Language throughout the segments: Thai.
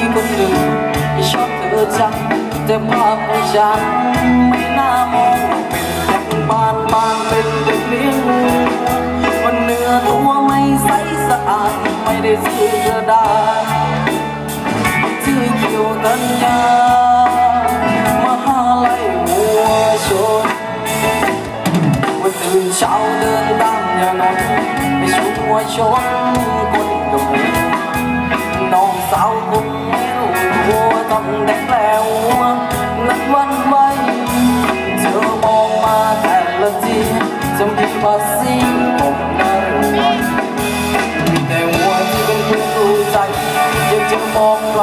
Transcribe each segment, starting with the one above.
cũng được cho thừa rằng từ ba mươi gian mấy năm mình ban ban bên được miếng. Còn nửa thua mây say sạn mày để giữ giờ đàn chưa chiều tân nhau sao đơn đang nhà nắng Mày xuống ngoài trốn quân đồng น้องสางนอนไปชูหัวชนคนกับเมียน้องสาวต้อนเด็กแล้วนักวันไว้เธอมองมาแต่ละทีจะมีภาษีผมน่ารวยแต่หัวที่เป็นผู้รู้ใจอยากจะมองไกล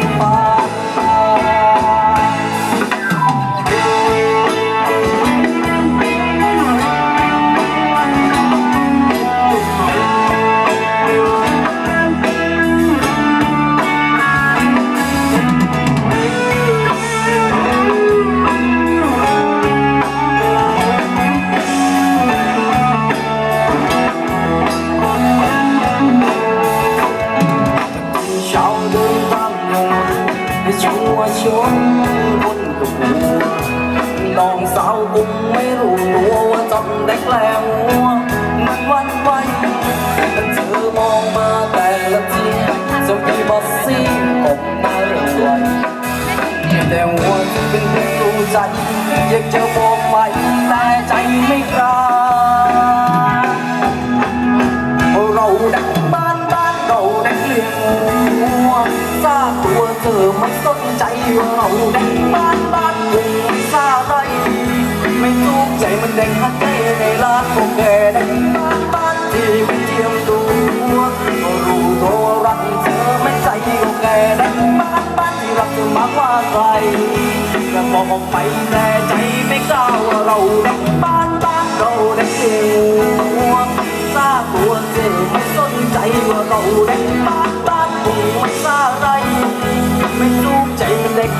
ชัวชนคนกับหัวน้องสาวคงไม่รู้ตัวว่าจำได้แล้วมันวันไหวแต่เธอมองมาแต่ละทีจะมีบอสซี่ออกมาเรื่อยแต่หัวที่เป็นผู้รู้ใจอยากจะบอกไปแต่ใจ เธอไม่สนใจว่าเราดักบ้านบ้านวงซาไรไม่ทุกใจมันแดงหักใจในลานของแกดักบ้านบ้านที่ไม่เจียมตัวรู้ตัวรักเธอไม่ใจของแกดักบ้านบ้านที่รักเธอมากกว่าใครจะบอกออกไปแต่ใจไม่กล้าว่าเราดักบ้านบ้านเราดักเลี้ยงวัวซาตัวเธอไม่สนใจว่าเราเด็กบ้าน